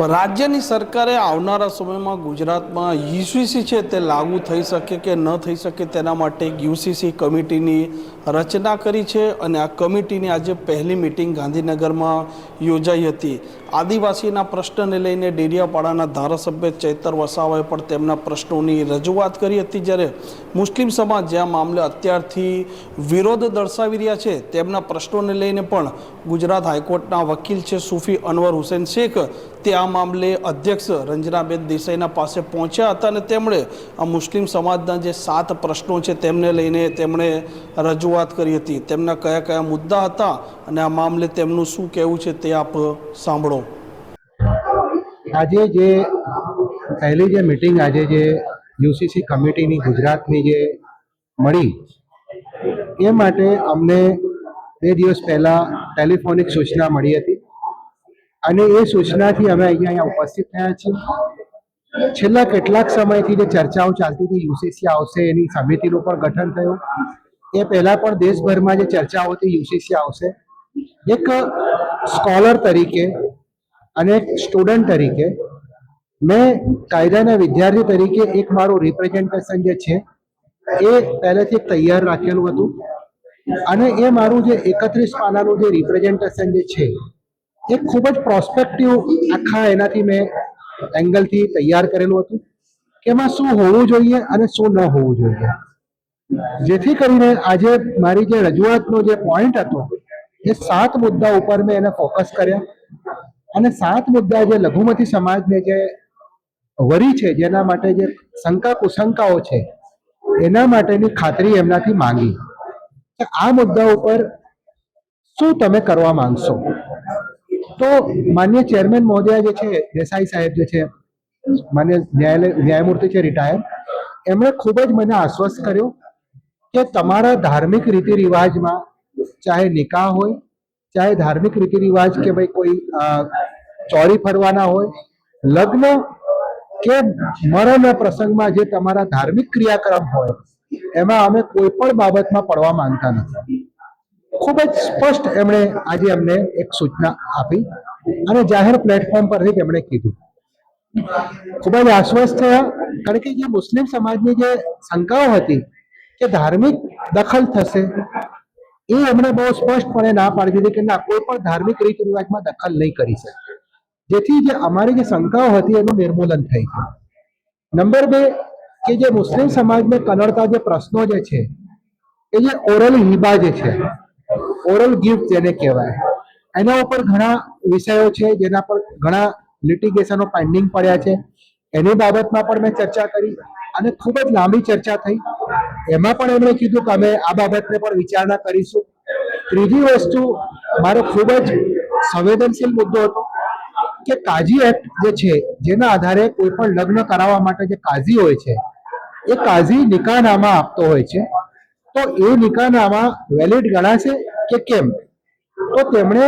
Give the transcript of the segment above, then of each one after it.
રાજ્યની સરકારે આવનારા સમયમાં ગુજરાતમાં યુસીસી છે તે લાગુ થઈ શકે કે ન થઈ શકે તેના માટે એક યુસીસી કમિટીની રચના કરી છે અને આ કમિટીની આજે પહેલી મિટિંગ ગાંધીનગરમાં યોજાઈ હતી. આદિવાસીના પ્રશ્નને લઈને ડેડિયાપાડાના ધારાસભ્ય ચૈતર વસાવાએ પણ તેમના પ્રશ્નોની રજૂઆત કરી હતી જ્યારે મુસ્લિમ સમાજ જે મામલે અત્યારથી વિરોધ દર્શાવી રહ્યા છે તેમના પ્રશ્નોને લઈને પણ ગુજરાત હાઈકોર્ટના વકીલ છે સુફી અનવર હુસેન શેખ તે આ મામલે અધ્યક્ષ રંજનાબેન દેસાઈના પાસે પહોંચ્યા હતા અને તેમણે આ મુસ્લિમ સમાજના જે સાત પ્રશ્નો છે તેમને લઈને તેમણે રજૂઆત કરી હતી. તેમના કયા કયા મુદ્દા હતા અને આ મામલે તેમનું શું કહેવું છે તે આપ સાંભળો. આજે જે પહેલી જે મિટિંગ આજે જે યુસીસી કમિટીની ગુજરાતની જે મળી, એ માટે અમને બે દિવસ પહેલાં ટેલિફોનિક સૂચના મળી હતી. અને એ સૂચનાથી અમે અહીંયા અહીંયા ઉપસ્થિત થયા છીએ. છેલ્લા કેટલાક સમયથી જે ચર્ચાઓ ચાલતી હતી યુસીસી આવશે, એની સમિતિનું પણ ગઠન થયું. એ પહેલા પણ દેશભરમાં જે ચર્ચાઓ હતી યુસીસી આવશે. એક સ્કોલર તરીકે અને એક સ્ટુડન્ટ તરીકે મેં કાયદાના વિદ્યાર્થી તરીકે એક મારું રિપ્રેઝેન્ટેશન જે છે, એ પહેલેથી તૈયાર રાખેલું હતું. અને એ મારું જે એકત્રીસ પાનાનું જે રિપ્રેઝેન્ટેશન જે છે એ ખૂબ જ પ્રોસ્પેક્ટિવ આખા એનાથી મેં એંગલથી તૈયાર કરેલું હતું કે એમાં શું હોવું જોઈએ અને શું ન હોવું જોઈએ. જેથી કરીને આજે મારી જે રજૂઆતનો જે પોઈન્ટ હતો, એ સાત મુદ્દા ઉપર મેં એને ફોકસ કર્યા. અને સાત મુદ્દા જે લઘુમતી સમાજને જે વરી છે, જેના માટે જે શંકા કુશંકાઓ છે, એના માટેની ખાતરી એમનાથી માંગી. આ મુદ્દા ઉપર શું તમે કરવા માંગશો? તો માન્ય ચેરમેન મહોદયા જે છે, દેસાઈ સાહેબ જે છે, માન્ય ન્યાયાલય, ન્યાયમૂર્તિ છે, રિટાયર, એમણે ખૂબ જ મને આશ્વસ્ત કર્યો કે તમારા ધાર્મિક રીતિ રિવાજમાં ચાહે નિકાહ હોય, ચાહે ધાર્મિક રીતિ રિવાજ કે ભાઈ કોઈ ચોરી ફરવાના હોય, લગ્ન કે મરણના પ્રસંગમાં જે તમારા ધાર્મિક ક્રિયાક્રમ હોય, એમાં અમે કોઈ પણ બાબતમાં પડવા માંગતા નથી. ખૂબ જ સ્પષ્ટ એમણે આજે અમને એક સૂચના આપી અને જાહેર પ્લેટફોર્મ પરથી તેમણે કીધું. ખૂબ જ આશ્વસ્ત થયા, કારણ કે જે મુસ્લિમ સમાજની જે શંકાઓ હતી કે ધાર્મિક દખલ થશે, એ એમણે બહુ સ્પષ્ટપણે ના પાડી દીધી કે ના, કોઈ પણ ધાર્મિક રીત રિવાજમાં દખલ નહીં કરી શકે. જેથી જે અમારી જે શંકાઓ હતી એનું નિર્મૂલન થઈ ગયું. નંબર બે, કે જે મુસ્લિમ સમાજને કનડતા જે પ્રશ્નો જે છે, એ જે ઓરલ હિબા જે છે ઓરલ ગિફ્ટ જેને કહેવાય. એના ઉપર ઘણા વિષયો છે, જેના પર ઘણા લિટિગેશનો પેન્ડિંગ પડ્યા છે. એની બાબતમાં પણ મેં ચર્ચા કરી અને ખૂબ જ લાંબી ચર્ચા થઈ. એમાં પણ એમણે કીધું કે અમે આ બાબતને પણ વિચારણા કરીશું. ત્રીજી વસ્તુ, મારો ખૂબ જ સંવેદનશીલ મુદ્દો હતો કે કાજી એક્ટ જે છે, જેના આધારે કોઈ પણ લગ્ન કરાવવા માટે જે કાઝી હોય છે, એ કાઝી નિકાહનામા આપતો હોય છે. તો એ નિકાહનામા વેલિડ ગણાશે કે કેમ? તો તેમણે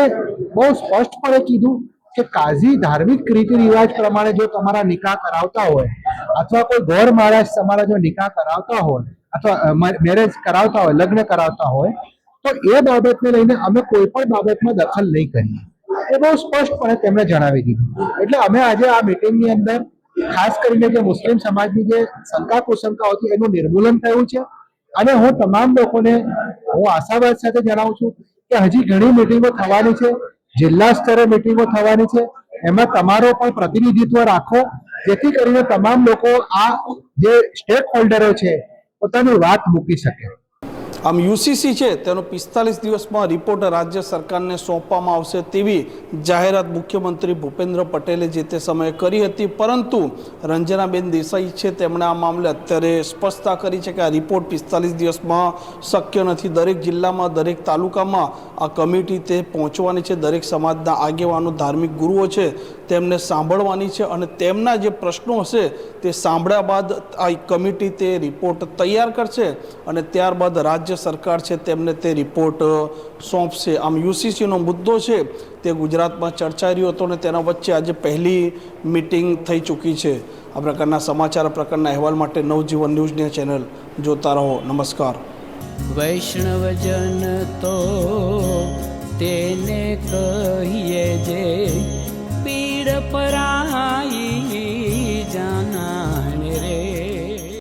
બહુ સ્પષ્ટપણે કીધું કે કાઝી ધાર્મિક રીતિ રિવાજ પ્રમાણે જો તમારા નિકાહ કરાવતા હોય, અથવા કોઈ ગોર મહારાજ તમારા જો નિકાહ કરાવતા હોય, અથવા મેરેજ કરાવતા હોય, લગ્ન કરાવતા હોય, તો એ બાબતને લઈને અમે કોઈ પણ બાબતમાં દખલ નહીં કરીએ. એ બહુ સ્પષ્ટપણે તેમણે જણાવી દીધું. એટલે અમે આજે આ મિટિંગની અંદર, ખાસ કરીને જે મુસ્લિમ સમાજની જે શંકા કુશંકાઓ હતી એનું નિર્મૂલન થયું છે, અને હું તમામ લોકોને હું આશાવાદ સાથે જણાવું છું કે હજી ઘણી મિટિંગો થવાની છે, જિલ્લા સ્તરે મિટિંગો થવાની છે. એમાં તમારો પણ પ્રતિનિધિત્વ રાખો, જેથી કરીને તમામ લોકો આ જે સ્ટેક હોલ્ડરો છે, પોતાની વાત મૂકી શકે. આમ યુસીસી છે, તેનો પિસ્તાલીસ દિવસમાં રિપોર્ટ રાજ્ય સરકારને સોંપવામાં આવશે તેવી જાહેરાત મુખ્યમંત્રી ભૂપેન્દ્ર પટેલે જે તે સમયે કરી હતી. પરંતુ રંજનાબેન દેસાઈ છે, તેમણે આ મામલે અત્યારે સ્પષ્ટતા કરી છે કે આ રિપોર્ટ પિસ્તાલીસ દિવસમાં શક્ય નથી. દરેક જિલ્લામાં, દરેક તાલુકામાં આ કમિટી તે પહોંચવાની છે. દરેક સમાજના આગેવાનો, ધાર્મિક ગુરુઓ છે તેમને સાંભળવાની છે અને તેમના જે પ્રશ્નો હશે તે સાંભળ્યા બાદ આ કમિટી તે રિપોર્ટ તૈયાર કરશે અને ત્યારબાદ રાજ્ય સરકાર છે તેમને તે રિપોર્ટ સોંપશે. આમ યુસીસીનો મુદ્દો છે તે ગુજરાતમાં ચર્ચાઈ રહ્યો હતો અને તેના વચ્ચે આજે પહેલી મિટિંગ થઈ ચૂકી છે. આ પ્રકારના સમાચાર પ્રકારના અહેવાલ માટે નવજીવન ન્યૂઝની ચેનલ જોતા રહો. નમસ્કાર. વૈષ્ણવજન તો તેને કહીએ જે